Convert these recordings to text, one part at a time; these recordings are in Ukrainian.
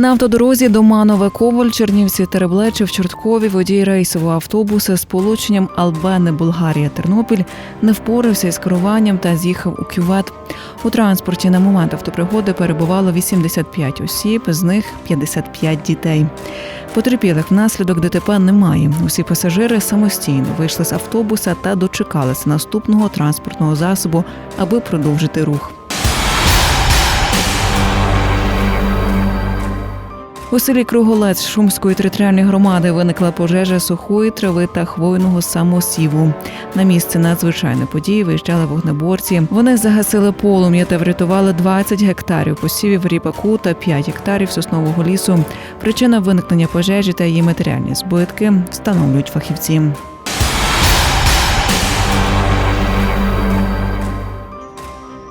На автодорозі до Манове Коваль, Чернівці, Тереблече в Чорткові водій рейсового автобуса з полученням Албени Болгарія Тернопіль не впорався із керуванням та з'їхав у кювет. У транспорті на момент автопригоди перебувало 85 осіб, з них 55 дітей. Потерпілих внаслідок ДТП немає. Усі пасажири самостійно вийшли з автобуса та дочекалися наступного транспортного засобу, аби продовжити рух. У селі Круголець Шумської територіальної громади виникла пожежа сухої трави та хвойного самосіву. На місце надзвичайної події виїжджали вогнеборці. Вони загасили полум'я та врятували 20 гектарів посівів ріпаку та 5 гектарів соснового лісу. Причина виникнення пожежі та її матеріальні збитки встановлюють фахівці.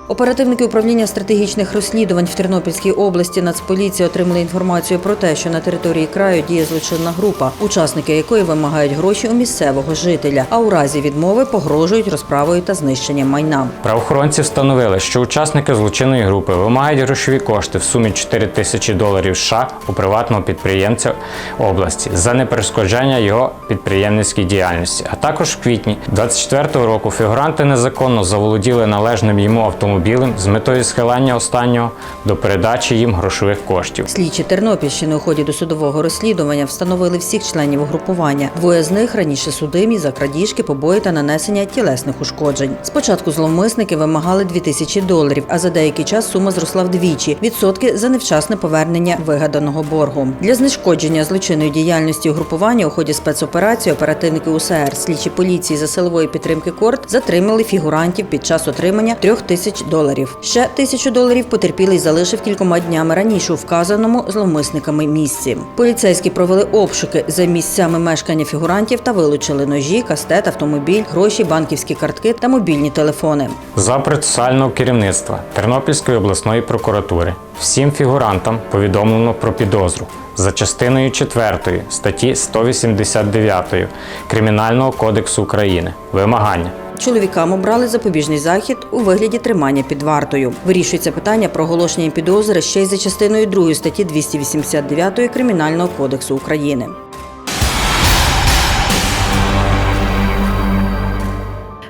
Оперативники управління стратегічних розслідувань в Тернопільській області Нацполіції отримали інформацію про те, що на території краю діє злочинна група, учасники якої вимагають гроші у місцевого жителя, а у разі відмови погрожують розправою та знищенням майна. Правоохоронці встановили, що учасники злочинної групи вимагають грошові кошти в сумі 4 тисячі доларів США у приватного підприємця області за неперешкоджання його підприємницькій діяльності. А також в квітні 24-го року фігуранти незаконно заволоділи належним йому автомобілем з метою схилання останнього до передачі їм грошових коштів. Слідчі Тернопільщини у ході досудового розслідування встановили всіх членів угрупування. Двоє з них раніше судимі за крадіжки, побої та нанесення тілесних ушкоджень. Спочатку зловмисники вимагали 2000 доларів, а за деякий час сума зросла вдвічі відсотки за невчасне повернення вигаданого боргу. Для знешкодження злочинної діяльності угрупування у ході спецоперації оперативники УСР, слідчі поліції за силової підтримки корт затримали фігурантів під час отримання трьох тисяч доларів. Ще тисячу доларів потерпілий залишив кількома днями раніше у вказаному зловмисниками місці. Поліцейські провели обшуки за місцями мешкання фігурантів та вилучили ножі, кастет, автомобіль, гроші, банківські картки та мобільні телефони. За процесуального керівництва Тернопільської обласної прокуратури всім фігурантам повідомлено про підозру за частиною 4 статті 189 Кримінального кодексу України. Вимагання. Чоловікам обрали запобіжний захід у вигляді тримання під вартою. Вирішується питання про оголошення підозри ще й за частиною 2 статті 289 Кримінального кодексу України.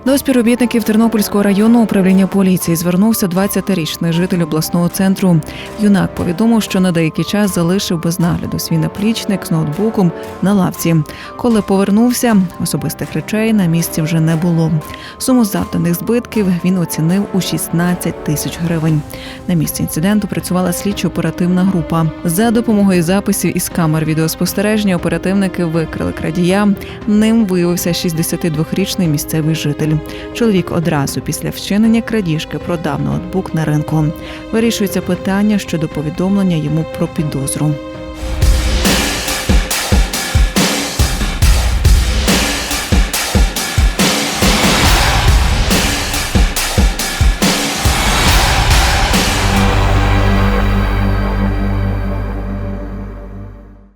До співробітників Тернопільського районного управління поліції звернувся 20-річний житель обласного центру. Юнак повідомив, що на деякий час залишив без нагляду свій наплічник з ноутбуком на лавці. Коли повернувся, особистих речей на місці вже не було. Суму завданих збитків він оцінив у 16 тисяч гривень. На місці інциденту працювала слідчо-оперативна група. За допомогою записів із камер відеоспостереження оперативники викрили крадія. Ним виявився 62-річний місцевий житель. Чоловік одразу після вчинення крадіжки продав ноутбук на ринку. Вирішується питання щодо повідомлення йому про підозру.